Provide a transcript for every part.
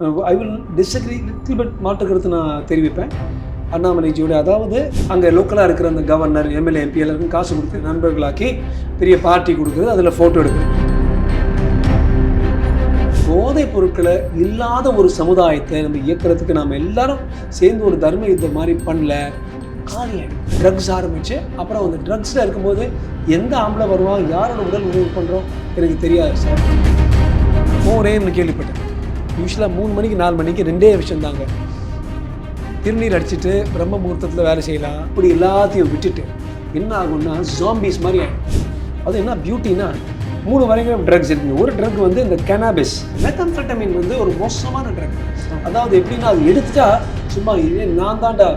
I will disagree little but மாற்று கருத்து நான் தெரிவிப்பேன். அண்ணாமலைஜியோட அதாவது அங்கே லோக்கலாக இருக்கிற அந்த கவர்னர் எம்எல்ஏ எம்பி எல்லாருக்கும் காசு கொடுத்து நண்பர்களாக்கி பெரிய பார்ட்டி கொடுக்குறது அதில் ஃபோட்டோ எடுக்கிறது. போதைப் பொருட்களை இல்லாத ஒரு சமுதாயத்தை நம்ம இயக்கிறதுக்கு நாம் எல்லாரும் சேர்ந்து ஒரு தர்ம யுத்தம் மாதிரி பண்ணல. காலியாயிடும் ட்ரக்ஸ் ஆரம்பிச்சு அப்புறம் அந்த ட்ரக்ஸில் இருக்கும்போது எந்த ஆம்பளை வருவான் யாரோட உடல் உதவி பண்ணுறோம் எனக்கு தெரியாது சார். போரேன்னு கேள்விப்பட்டேன். யூஸ்வலாக மூணு மணிக்கு நாலு மணிக்கு ரெண்டே விஷயம் தாங்க. திருநீர் அடிச்சுட்டு பிரம்ம முகூர்த்தத்தில் வேலை செய்யலாம். இப்படி எல்லாத்தையும் விட்டுட்டு என்ன ஆகும்னா ஜாம்பிஸ் மாதிரி ஆகும் அது என்ன பியூட்டினா மூணு வரைக்கும் ட்ரக்ஸ் இருக்குங்க. ஒரு ட்ரக் வந்து இந்த கெனாபிஸ் மெத்தம்ஃபெட்டமின் வந்து ஒரு மோசமான ட்ரக் அதாவது எப்படின்னா அது எடுத்துட்டா சும்மா நான் தான்டா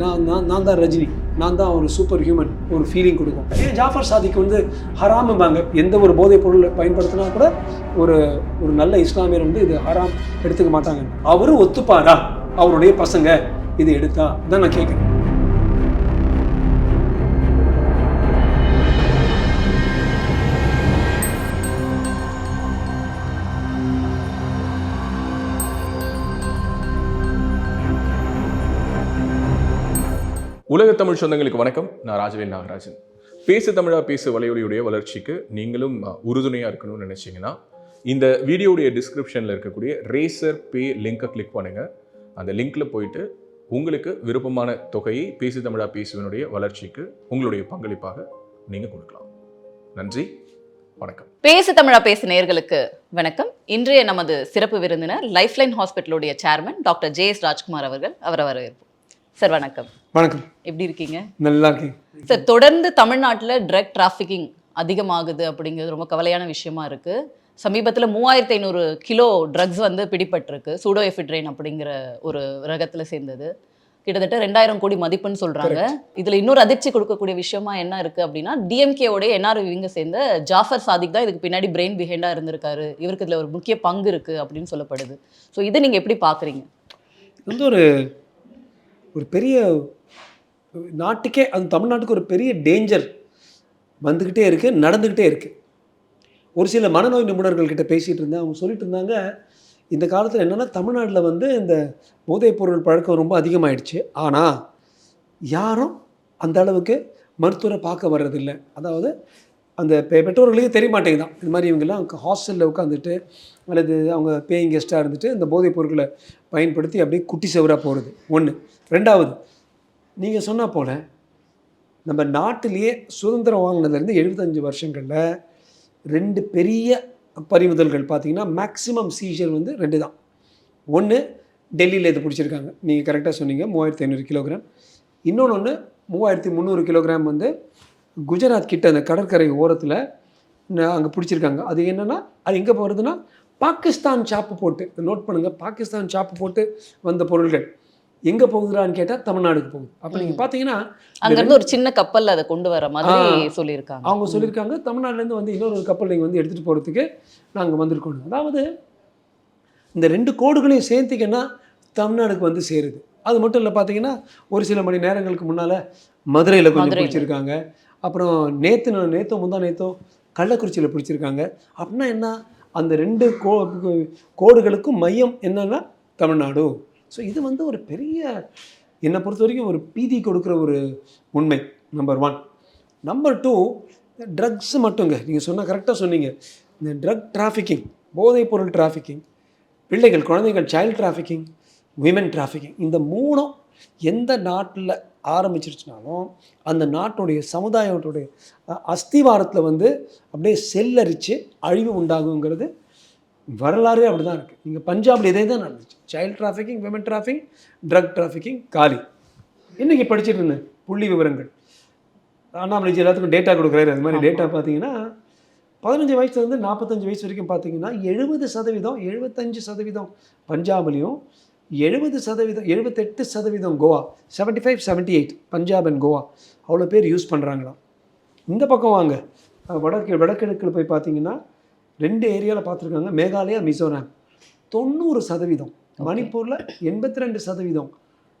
நான் நான் நான் தான் ரஜினி. நான் தான் ஒரு சூப்பர் ஹியூமன் ஒரு ஃபீலிங் கொடுக்கும். ஏன் ஜாஃபர் சாதிக்கு வந்து ஹராமுபாங்க. எந்த ஒரு போதைப் பொருள் பயன்படுத்தினா கூட ஒரு ஒரு நல்ல இஸ்லாமியர் வந்து இது ஹராம் எடுத்துக்க மாட்டாங்க. அவரும் ஒத்துப்பாரா? அவருடைய பசங்க இது எடுத்தா? தான் நான் கேட்குறேன் உலக தமிழ் சொந்தங்களுக்கு வணக்கம். நான் ராஜவேல் நாகராஜன். பேசு தமிழா பேசு வலையொலியுடைய வளர்ச்சிக்கு நீங்களும் உறுதுணையாக இருக்கணும்னு நினச்சிங்கன்னா இந்த வீடியோடைய டிஸ்கிரிப்ஷனில் இருக்கக்கூடிய ரேசர் பே லிங்கை கிளிக் பண்ணுங்கள் அந்த லிங்கில் போயிட்டு உங்களுக்கு விருப்பமான தொகையை பேசு தமிழா பேசுவனுடைய வளர்ச்சிக்கு உங்களுடைய பங்களிப்பாக நீங்கள் கொடுக்கலாம். நன்றி. வணக்கம். பேசு தமிழா பேசு நேர்களுக்கு வணக்கம். இன்றைய நமது சிறப்பு விருந்தினர் Lifeline ஹாஸ்பிட்டலுடைய chairman doctor J S Rajkumar அவர்கள் அவரை வரவேற்போம் சார் வணக்கம். வணக்கம். எப்படி இருக்கீங்க? நல்லா இருக்கேன். சார் தொடர்ந்து தமிழ்நாட்டில் ட்ரக் டிராஃபிக்கிங் அதிகமாகுது அப்படிங்கிறது ரொம்ப கவலையான விஷயமா இருக்கு. சமீபத்தில் மூவாயிரத்தி ஐநூறு கிலோ ட்ரக்ஸ் வந்து பிடிபட்டிருக்கு. சூடோ எஃபிட்ரைன் அப்படிங்கிற ஒரு ரகத்தில் சேர்ந்தது. கிட்டத்தட்ட ரெண்டாயிரம் கோடி மதிப்புன்னு சொல்றாங்க. இதுல இன்னொரு அதிர்ச்சி கொடுக்கக்கூடிய விஷயமா என்ன இருக்கு அப்படின்னா டிஎம்கேவோட என்ஆர் இவங்க சேர்ந்த ஜாஃபர் சாதிக் தான் இதுக்கு பின்னாடி பிரெயின் பிஹைண்டா இருந்திருக்காரு. இவருக்கு இதுல ஒரு முக்கிய பங்கு இருக்கு அப்படின்னு சொல்லப்படுது. ஸோ இதை நீங்க எப்படி பாக்குறீங்க? இது வந்து ஒரு ஒரு பெரிய நாட்டுக்கே அது தமிழ்நாட்டுக்கு ஒரு பெரிய டேஞ்சர் வந்துக்கிட்டே இருக்குது நடந்துக்கிட்டே இருக்குது ஒரு சில மனநோய் நிபுணர்கள் கிட்ட பேசிகிட்டு இருந்தேன். அவங்க சொல்லிட்டு இருந்தாங்க இந்த காலத்தில் என்னென்னா தமிழ்நாட்டில் வந்து இந்த போதைப் பொருள் பழக்கம் ரொம்ப அதிகமாகிடுச்சு ஆனால் யாரும் அந்த அளவுக்கு மருத்துவரை பார்க்க வர்றதில்லை. அதாவது அந்த பெ- தெரிய மாட்டேங்குதான் இந்த மாதிரி இவங்கெல்லாம் ஹாஸ்டலில் உட்காந்துட்டு அல்லது அவங்க பேயிங் கெஸ்ட்டாக இருந்துட்டு இந்த போதைப் பொருட்களை பயன்படுத்தி அப்படியே குட்டி செவராக போகிறது ஒன்று ரெண்டாவது நீங்கள் சொன்னால் போல் நம்ம நாட்டிலேயே சுதந்திரம் வாங்கினதுலேருந்து எழுபத்தஞ்சு வருஷங்களில் ரெண்டு பெரிய பறிமுதல்கள் பார்த்திங்கன்னா மேக்ஸிமம் சீஷர் வந்து ரெண்டு தான் ஒன்று டெல்லியில் இது பிடிச்சிருக்காங்க. நீங்கள் கரெக்டாக சொன்னீங்க மூவாயிரத்தி ஐநூறு கிலோகிராம். இன்னொன்று ஒன்று மூவாயிரத்தி முந்நூறு கிலோகிராம் வந்து குஜராத் கிட்ட அந்த கடற்கரை ஓரத்தில் அங்கே பிடிச்சிருக்காங்க. அது என்னென்னா அது எங்கே போகிறதுனா பாகிஸ்தான் சாப்பு போட்டு நோட் பண்ணுங்கள் பாகிஸ்தான் சாப்பு போட்டு வந்த பொருள்கள் எங்கே போகுதுடான்னு கேட்டால் தமிழ்நாடுக்கு போகுது. அப்போ நீங்கள் பார்த்தீங்கன்னா அங்க இருந்து ஒரு சின்ன கப்பல்ல அதை கொண்டு வர மாதிரி சொல்லியிருக்காங்க. அவங்க சொல்லியிருக்காங்க. தமிழ்நாட்டிலேருந்து வந்து இன்னொரு கப்பல் நீங்கள் வந்து எடுத்துகிட்டு போகிறதுக்கு நாங்கள் வந்திருக்கோம். அதாவது இந்த ரெண்டு கோடுகளையும் சேர்த்திங்கன்னா தமிழ்நாடுக்கு வந்து சேருது. அது மட்டும் இல்லை பார்த்தீங்கன்னா ஒரு சில மணி நேரங்களுக்கு முன்னால் மதுரையில் கொஞ்சம். பிடிச்சிருக்காங்க. அப்புறம் நேற்று நேற்றோ முந்தா நேற்றோ கள்ளக்குறிச்சியில் பிடிச்சிருக்காங்க. அப்படின்னா என்ன? அந்த ரெண்டு கோ கோடுகளுக்கும் மையம் என்னன்னா தமிழ்நாடு. ஸோ இது வந்து ஒரு பெரிய என்னை பொறுத்த வரைக்கும் ஒரு பீதி கொடுக்குற ஒரு உண்மை number one number two drugs மட்டுங்க. நீங்கள் சொன்ன கரெக்டாக சொன்னீங்க. இந்த ட்ரக் டிராஃபிக்கிங் போதைப் பொருள் டிராஃபிக்கிங் பிள்ளைகள் குழந்தைகள் சைல்ட் டிராஃபிக்கிங் விமன் டிராஃபிக்கிங் இந்த மூணும் எந்த நாட்டில் ஆரம்பிச்சிருச்சுனாலும் அந்த நாட்டுடைய சமுதாயத்துடைய அஸ்திவாரத்தில் வந்து அப்படியே செல்லரித்து அழிவு உண்டாகுங்கிறது வரலாறே அப்படி தான் இருக்குது நீங்கள் பஞ்சாபில் இதே தான் நடந்துச்சு. Child trafficking women traffic drug trafficking காலி. இன்றைக்கி படிச்சிட்டு இருந்தேன். புள்ளி விவரங்கள். அண்ணாமலைஜி எல்லாத்துக்கும் டேட்டா கொடுக்குறாரு. அது மாதிரி டேட்டா பார்த்தீங்கன்னா பதினஞ்சு வயசுலேருந்து நாற்பத்தஞ்சு வயசு வரைக்கும் பார்த்தீங்கன்னா எழுபது சதவீதம் எழுபத்தஞ்சு சதவீதம் பஞ்சாப்லேயும் எழுபது சதவீதம் எழுபத்தெட்டு சதவீதம் Goa 75 five seventy eight Punjab and Goa அவ்வளோ பேர் யூஸ் பண்ணுறாங்களாம் இந்த பக்கம் வாங்க. வடக்கு வடகிழக்கில் போய் பார்த்தீங்கன்னா ரெண்டு ஏரியாவில் பார்த்துருக்காங்க. மேகாலயா மிசோரம். தொண்ணூறு சதவீதம். மணிப்பூரில் எண்பத்தி ரெண்டு சதவீதம்.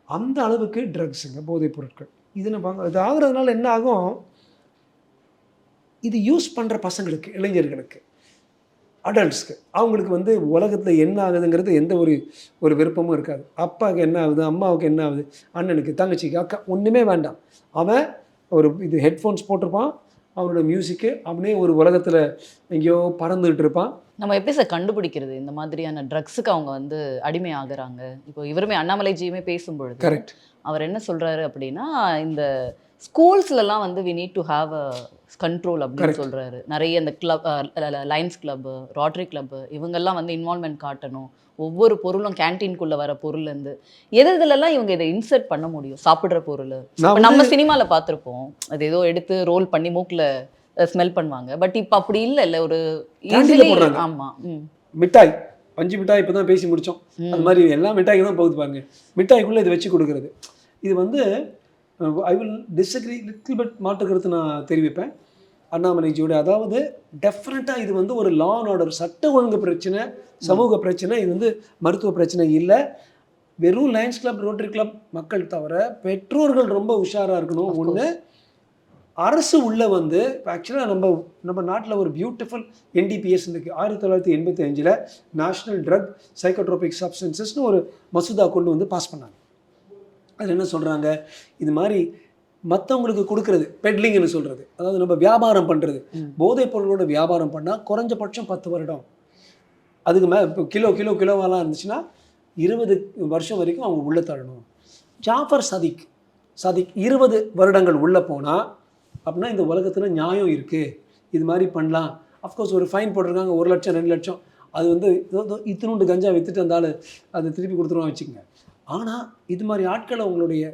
அந்த அளவுக்கு ட்ரக்ஸுங்க போதைப் பொருட்கள். இது நம்ம இது ஆகுறதுனால என்ன ஆகும்? இது யூஸ் பண்ணுற பசங்களுக்கு இளைஞர்களுக்கு. அடல்ட்ஸ்க்கு அவங்களுக்கு வந்து உலகத்தில் என்ன ஆகுதுங்கிறது எந்த ஒரு ஒரு விருப்பமும் இருக்காது. அப்பாவுக்கு என்ன ஆகுது அம்மாவுக்கு என்ன ஆகுது அண்ணனுக்கு தங்கச்சிக்கு அக்கா ஒன்றுமே வேண்டாம். அவன் ஒரு இது ஹெட்ஃபோன்ஸ் போட்டிருப்பான் அவனோட மியூசிக்கு அவனே ஒரு உலகத்தில் எங்கேயோ பறந்துகிட்டு இருப்பான். நம்ம எப்படி சார் கண்டுபிடிக்கிறது? இந்த மாதிரியான ட்ரக்ஸுக்கு அவங்க வந்து அடிமை ஆகுறாங்க இப்போ இவருமே அண்ணாமலைஜியுமே பேசும்பொழுது கரெக்ட் அவர் என்ன சொல்றாரு அப்படின்னா இந்த ஸ்கூல்ஸ்லலாம் வந்து we need to have a control அப்படின்னு. சொல்றாரு. நிறைய இந்த club lions club rotary club இவங்கெல்லாம் வந்து இன்வால்மெண்ட் காட்டணும். ஒவ்வொரு பொருளும் கேன்டீன்குள்ள வர பொருள்லேருந்து. எது இதுலலாம் இவங்க இதை இன்சர்ட் பண்ண முடியும்? சாப்பிடுற பொருள். நம்ம சினிமால பார்த்திருப்போம். அது ஏதோ எடுத்து ரோல் பண்ணி மூக்குல ஸ்மெல் பண்ணுவாங்க. பட் இப்போ அப்படி இல்ல இல்ல ஒரு Canteen ல easily- போடுறாங்க. ஆமா ம். மிட்டாய். பஞ்சு மிட்டாய் இப்போ தான் பேசி முடித்தோம். அது மாதிரி எல்லா மிட்டாய்க்கு தான் போகுது பாருங்க மிட்டாய்க்குள்ளே இதை வச்சு கொடுக்குறது. இது வந்து I will disagree little but மாற்று கருத்து நான் தெரிவிப்பேன். அண்ணாமலைஜியோட அதாவது டெஃபினட்டாக இது வந்து ஒரு லா அண்ட் ஆர்டர் சட்ட ஒழுங்கு பிரச்சனை சமூக பிரச்சனை இது வந்து மருத்துவ பிரச்சனை இல்லை. வெறும் லயன்ஸ் கிளப் ரோட்டரி கிளப் மக்கள் தவிர பெற்றோர்கள் ரொம்ப உஷாராக இருக்கணும். ஒன்று அரசு உள்ள வந்து ஆக்சுவலாக நம்ம நம்ம நாட்டில் ஒரு பியூட்டிஃபுல் என்டிபிஎஸ் இருக்குது ஆயிரத்தி தொள்ளாயிரத்தி எண்பத்தி அஞ்சில் நேஷ்னல் ட்ரக் சைக்கோட்ரோபிக் சப்ஸ்டன்சஸ்னு ஒரு மசோதா கொண்டு வந்து பாஸ் பண்ணாங்க. அதில் என்ன சொல்கிறாங்க இது மாதிரி மற்றவங்களுக்கு கொடுக்கறது பெட்லிங்னு சொல்கிறது அதாவது நம்ம வியாபாரம் பண்ணுறது. போதைப் பொருளோட வியாபாரம் பண்ணால் குறைஞ்சபட்சம் பத்து வருடம். அதுக்கு மே இப்போ கிலோ கிலோ கிலோவாலாம் இருந்துச்சுன்னா இருபது வருஷம் வரைக்கும் அவங்க உள்ளே தள்ளணும். ஜாஃபர் சதிக் சதிக் இருபது வருடங்கள் உள்ளே போனால் அப்படின்னா இந்த உலகத்தில் நியாயம் இருக்குது இது மாதிரி பண்ணலாம். அஃப்கோர்ஸ் ஒரு ஃபைன் போட்டிருக்காங்க ஒரு லட்சம் ரெண்டு லட்சம். அது வந்து இதோ- இதோ இத்தினூண்டு கஞ்சா வித்துட்டு அந்த ஆள் அதை திருப்பி கொடுத்துருவோம் வச்சுக்கோங்க. ஆனால் இது மாதிரி ஆட்களை உங்களுடைய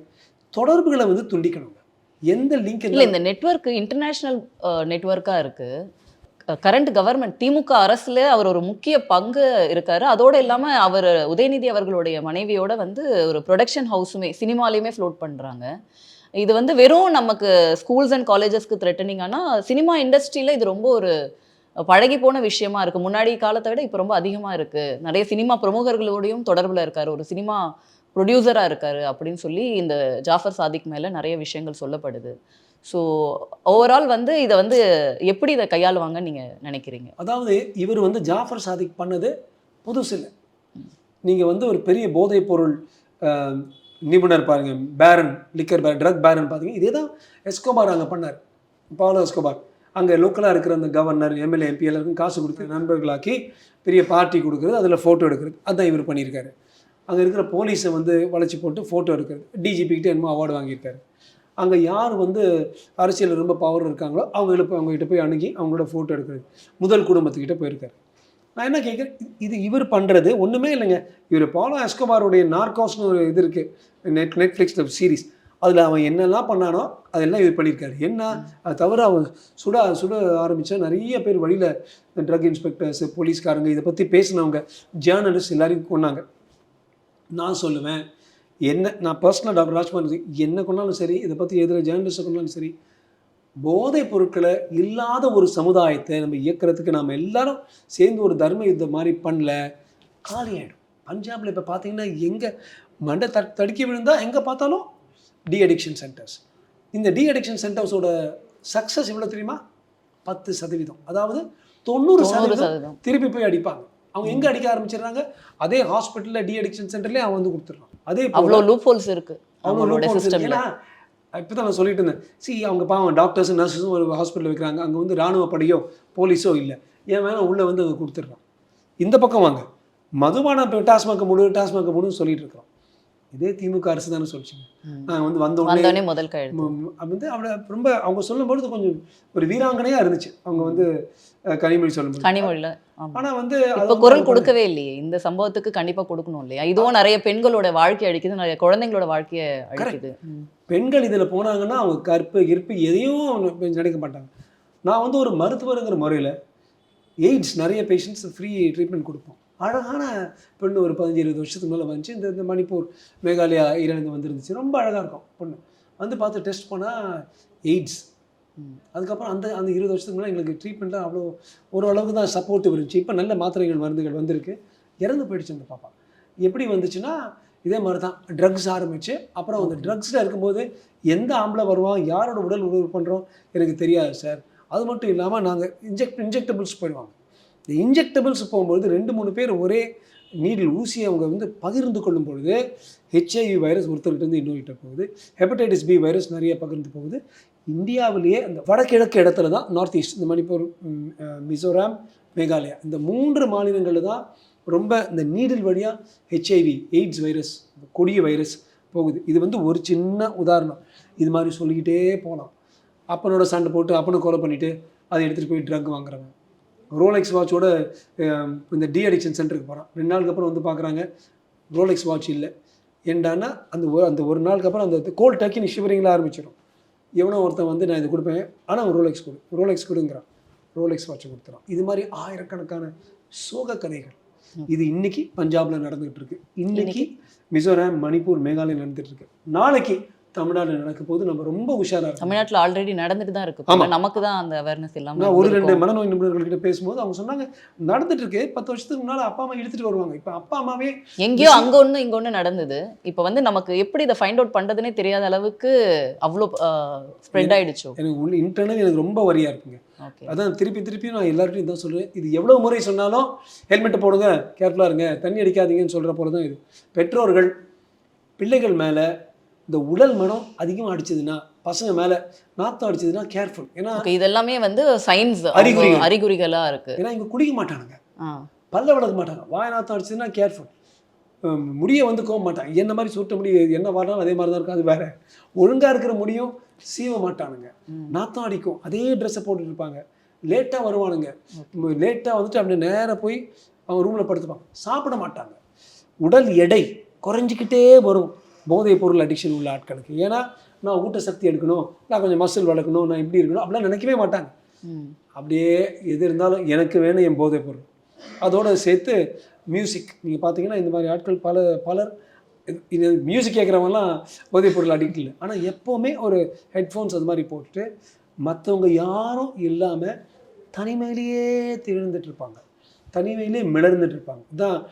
தொடர்புகளை வந்து துண்டிக்கணுங்க எந்த லிங்க் இல்லை இந்த நெட்வொர்க் இன்டர்நேஷ்னல் நெட்ஒர்க்காக இருக்கு. கரண்ட் கவர்மெண்ட் திமுக அரசுல அவர் ஒரு முக்கிய பங்கு இருக்காரு. அதோட இல்லாம அவர் உதயநிதி அவர்களுடைய மனைவியோட வந்து ஒரு ப்ரொடக்ஷன் ஹவுஸுமே சினிமாலையுமே ஃப்ளோட் பண்றாங்க. இது வந்து வெறும் நமக்கு ஸ்கூல்ஸ் அண்ட் காலேஜஸ்க்கு த்ரெட்டனிங் சினிமா இண்டஸ்ட்ரியில இது ரொம்ப ஒரு பழகி போன விஷயமா இருக்கு. முன்னாடி காலத்தை விட இப்போ ரொம்ப அதிகமாக இருக்குது நிறைய சினிமா பிரமுகர்களோடையும் தொடர்பில் இருக்கார். ஒரு சினிமா ப்ரொடியூசரா இருக்காரு அப்படின்னு சொல்லி இந்த ஜாஃபர் சாதிக் மேல நிறைய விஷயங்கள் சொல்லப்படுது. ஸோ ஓவரால் வந்து இதை வந்து எப்படி இதை கையாளுவாங்கன்னு நீங்க நினைக்கிறீங்க? அதாவது இவர் வந்து ஜாஃபர் சாதிக் பண்ணது புதுசு இல்லை. நீங்கள் வந்து ஒரு பெரிய போதைப் பொருள் நிபுணர் பாருங்க பேரன் லிக்கர் பேரன் ட்ரக் பேரன் பார்த்தீங்க இதே தான் எஸ்கோபார் அங்கே பண்ணார். Pablo Escobar. அங்கே லோக்கலாக இருக்கிற அந்த கவர்னர் எம்எல்ஏ எம்பி எல்லாருக்கும் காசு கொடுத்து நண்பர்களாக்கி பெரிய பார்ட்டி கொடுக்குறது அதில் ஃபோட்டோ எடுக்கிறது. அதான் இவர் பண்ணியிருக்காரு. அங்கே இருக்கிற போலீஸை வந்து வளைச்சி போட்டு ஃபோட்டோ எடுக்கிறது. டிஜிபிக்கிட்ட என்னமோ அவார்டு வாங்கியிருக்காரு. அங்கே யார் வந்து அரசியலில் ரொம்ப பவர் இருக்காங்களோ அவங்கள போய் அவங்ககிட்ட போய் அணுகி அவங்களோட ஃபோட்டோ எடுக்கிறது. முதல் குடும்பத்துக்கிட்ட போயிருக்காரு. நான் என்ன கேட்குறேன்? இது இவர் பண்ணுறது ஒன்றுமே இல்லைங்க. இவர் பாலோ எஸ்கோபாருடைய நார்காஸ்னு ஒரு இது இருக்குது நெட் நெட்ஃப்ளிக்ஸில் சீரிஸ் அதில் அவன் என்னெல்லாம் பண்ணானோ அதெல்லாம் இவர் பண்ணியிருக்காரு. என்ன? அது தவிர அவன் சுட சுட ஆரம்பித்தா நிறைய பேர் வழியில் ட்ரக் இன்ஸ்பெக்டர்ஸ் போலீஸ்காரங்க இதை பற்றி பேசினவங்க ஜேர்னலிஸ்ட் எல்லாரையும் கொண்டாங்க நான் சொல்லுவேன் என்ன நான் பர்சனல் டாக்டர் ராஜ்குமார் என்ன கொண்டாலும் சரி இதை பற்றி எதிர ஜேர்னலிஸ்ட்டை கொண்டாலும் சரி போதைப் பொருட்களை இல்லாத ஒரு சமுதாயத்தை நம்ம இயக்கிறதுக்கு நாம் எல்லாரும் சேர்ந்து ஒரு தர்ம யுத்தம் மாதிரி பண்ணல காலியாயிடும் பஞ்சாபில் இப்போ பார்த்தீங்கன்னா எங்கே மண்டை தட் தடுக்கி விழுந்தா எங்கே பார்த்தாலும் டி அடிக்ஷன் சென்டர்ஸ் இந்த டி அடிக்ஷன் சென்டர்ஸோட சக்ஸஸ் எவ்வளோ தெரியுமா? பத்து சதவீதம். அதாவது தொண்ணூறு சதவீதம். திருப்பி போய் அடிப்பாங்க. அவங்க எங்கே அடிக்க ஆரம்பிச்சிடுறாங்க? அதே ஹாஸ்பிட்டலில் டி அடிக்ஷன் சென்டர்லேயே அவன் வந்து கொடுத்துட்றான். அதே அவ்வளோ லூப் ஹோல்ஸ் இருக்கு அவங்க அவங்களோட ஏன்னா இப்போ தான் நான் சொல்லிட்டு இருந்தேன். சி அவங்க பாவம் டாக்டர்ஸ் நர்ஸஸும் ஒரு ஹாஸ்பிட்டல் வைக்கிறாங்க. அங்கே வந்து ராணுவ படையோ போலீஸோ இல்லை. ஏன் வேணா உள்ளே வந்து அங்கே கொடுத்துட்றான். இந்த பக்கம் வாங்க. மதுபான இப்போ டாஸ்மாக முழு டாஸ்மாக முழுன்னு சொல்லிட்டு இருக்கிறோம். இதே திமுக அரசு தானே சொல்லிச்சுங்க. நான் வந்து வந்த உடனே வந்தோடனே முதல் அது வந்து அவளை ரொம்ப அவங்க சொல்லும்பொழுது கொஞ்சம் ஒரு வீராங்கனையாக இருந்துச்சு. அவங்க வந்து கனிமொழி சொல்லும்போது கனிமொழியில ஆனால் வந்து இப்ப குரல் கொடுக்கவே இல்லையே. இந்த சம்பவத்துக்கு கண்டிப்பா கொடுக்கணும் இல்லையா? இதுவும் நிறைய பெண்களோட வாழ்க்கையை அழிக்குது நிறைய குழந்தைங்களோட வாழ்க்கையை அழிக்குது. பெண்கள் இதில் போனாங்கன்னா அவங்க கற்பு கிற்பு எதையும் நினைக்க மாட்டாங்க. நான் வந்து ஒரு மருத்துவருங்கிற முறையில் எய்ட்ஸ் நிறைய பேஷண்ட்ஸ் ஃப்ரீ ட்ரீட்மெண்ட் கொடுப்போம். அழகான பொண்ணு ஒரு பதினஞ்சு இருபது வருஷத்துக்கு மேலே வந்துச்சு. இந்த இந்த மணிப்பூர் மேகாலயா ஈரானுக்கு வந்துருந்துச்சு. ரொம்ப அழகாக இருக்கும் பொண்ணு. வந்து பார்த்து டெஸ்ட் பண்ணால் எய்ட்ஸ். அதுக்கப்புறம் அந்த அந்த இருபது வருஷத்துக்கு முன்னாடி எங்களுக்கு ட்ரீட்மெண்ட்லாம் அவ்வளோ ஓரளவுக்கு தான் சப்போர்ட்டிவ் இருந்துச்சு. இப்போ நல்ல மாத்திரைகள் மருந்துகள் வந்திருக்கு. இறந்து போயிடுச்சு அந்த பாப்பா. எப்படி வந்துச்சுன்னா இதே மாதிரி தான் ட்ரக்ஸ் ஆரம்பிச்சு அப்புறம் அந்த ட்ரக்ஸில் இருக்கும்போது எந்த ஆம்பளை வருவான் யாரோட உடல் உறவு பண்ணுறோம் எனக்கு தெரியாது சார் அது மட்டும் இல்லாமல் நாங்கள் இன்ஜெக்ட் இன்ஜெக்டபிள்ஸ் போயிடுவாங்க. இந்த இன்ஜெக்டபிள்ஸ் போகும்பொழுது ரெண்டு மூணு பேர் ஒரே நீடில் ஊசி அவங்க வந்து பகிர்ந்து கொள்ளும் பொழுது ஹெச்ஐவி வைரஸ் ஒருத்தர்கிட்ட இருந்து இன்னொருகிட்ட போகுது. ஹெப்படைட்டிஸ் பி வைரஸ் நிறைய பகிர்ந்து போகுது. இந்தியாவிலேயே அந்த வடகிழக்கு இடத்துல தான் நார்த் ஈஸ்ட் இந்த மணிப்பூர் மிசோராம் மேகாலயா இந்த மூன்று மாநிலங்களில் தான் ரொம்ப இந்த நீடில் வழியாக ஹெச்ஐவி எய்ட்ஸ் வைரஸ் கொடிய வைரஸ் போகுது. இது வந்து ஒரு சின்ன உதாரணம். இது மாதிரி சொல்லிக்கிட்டே போகலாம் அப்பனோட சண்டை போட்டு அப்பனை கொலை பண்ணிவிட்டு அதை எடுத்துகிட்டு போய் ட்ரக் வாங்குறவன். ரோலெக்ஸ் வாட்சோட இந்த டி அடிக்ஷன் சென்டருக்கு போகிறான் ரெண்டு நாளுக்கு அப்புறம் வந்து பார்க்குறாங்க ரோலெக்ஸ் வாட்ச் இல்லை. ஏண்டான்னா அந்த ஒரு அந்த ஒரு நாளுக்கு அப்புறம் அந்த கோல் டக்கின்னு ஷிவரிங்கில் ஆரம்பிச்சிடும் எவனோ ஒருத்தன் வந்து நான் இது கொடுப்பேன். ஆனால் ரோலெக்ஸ் கொடு. ரோலெக்ஸ் கொடுங்கிறான். ரோலெக்ஸ் வாட்சை கொடுத்துறான். இது மாதிரி ஆயிரக்கணக்கான சோக கதைகள் இது இன்னைக்கு பஞ்சாப்ல நடந்துகிட்டு இருக்கு. இன்னைக்கு மிசோராம் மணிப்பூர் மேகாலயா நடந்துட்டு இருக்கு. நாளைக்கு தமிழ்நாடு நடக்க போது நம்ம ரொம்ப உஷாரா இருக்கணும் தமிழ்நாட்டுல ஆல்ரெடி நடந்துட்டு தான் இருக்கு. ஆமா. நமக்கு தான் அந்த அவேர்னஸ் இல்லாம நான் ஒரு ரெண்டு. மனநோய் நிபுணர்கள்கிட்ட பேசும்போது அவங்க சொன்னாங்க நடந்துட்டு இருக்கு. பத்து வருஷத்துக்கு முன்னால அப்பா அம்மா இழுத்துட்டு வருவாங்க. இப்போ அப்பா அம்மாவே எங்கேயோ அங்க ஒண்ணு இங்க ஒண்ணு நடந்தது. இப்ப வந்து நமக்கு எப்படி இதை ஃபைண்ட் அவுட் பண்றதுனே தெரியாத அளவுக்கு அவ்வளோ ஸ்ப்ரெட் ஆயிடுச்சோ? எனக்கு உள்ள இன்டர்னல் எனக்கு ரொம்ப வரியா இருக்குங்க. அதான் திருப்பி திருப்பி நான் எல்லார்ட்டையும் தான் சொல்றேன். இது எவ்வளவு முறை சொன்னாலும் ஹெல்மெட்டை போடுங்க. கேர்ஃபுல்லாக இருங்க. தண்ணி அடிக்காதீங்கன்னு சொல்ற போல தான் இது. பெற்றோர்கள் பிள்ளைகள் மேல இந்த உடல் மனம் அதிகமாக அடிச்சதுன்னா பசங்க மேல நாத்தம் அடிச்சதுன்னா கேர்ஃபுல் ஏன்னா இதெல்லாமே வந்து சயின்ஸ் அறிகுறிகள். அறிகுறிகளா இருக்கு. ஏன்னா இங்க குடிக்க மாட்டானுங்க. பல்ல விளக்க மாட்டாங்க. வாய் நாத்தம் அடிச்சதுன்னா கேர்ஃபுல் முடிய வந்து கோவ மாட்டாங்க. என்ன மாதிரி சுட்ட முடி என்ன வாடினாலும் அதே மாதிரி தான் இருக்கும். அது வேற. ஒழுங்கா இருக்கிற முடியும் சீவ மாட்டானுங்க. நாத்தம் அடிக்கும். அதே ட்ரெஸ்ஸை போட்டுட்டு இருப்பாங்க. லேட்டாக வருவானுங்க. லேட்டாக வந்துட்டு அப்படியே நேராக போய் அவங்க ரூமில் படுத்துப்பாங்க சாப்பிட மாட்டாங்க. உடல் எடை குறைஞ்சிக்கிட்டே வரும். போதைப் பொருள் அடிக்ஷன் உள்ள ஆட்களுக்கு. ஏன்னா நான் ஊட்டசக்தி எடுக்கணும் நான் கொஞ்சம் மசில் வளர்க்கணும் நான் இப்படி இருக்கணும் அப்படிலாம் நினைக்கவே மாட்டாங்க. அப்படியே எது இருந்தாலும் எனக்கு வேணும் என் போதைப் பொருள். அதோட சேர்த்து மியூசிக் நீங்கள் பார்த்தீங்கன்னா இந்த மாதிரி ஆட்கள் பல பலர் இது- மியூசிக் கேட்குறவங்கலாம் போதைப் பொருள் அடிக்ட் இல்லை. ஆனால் எப்போவுமே ஒரு ஹெட்ஃபோன்ஸ் அது மாதிரி போட்டுட்டு மற்றவங்க யாரும் இல்லாமல் தனிமையிலேயே திகழ்ந்துட்டு இருப்பாங்க. தனிமையிலே மிளர்ந்துட்டு இருப்பாங்க. இதான்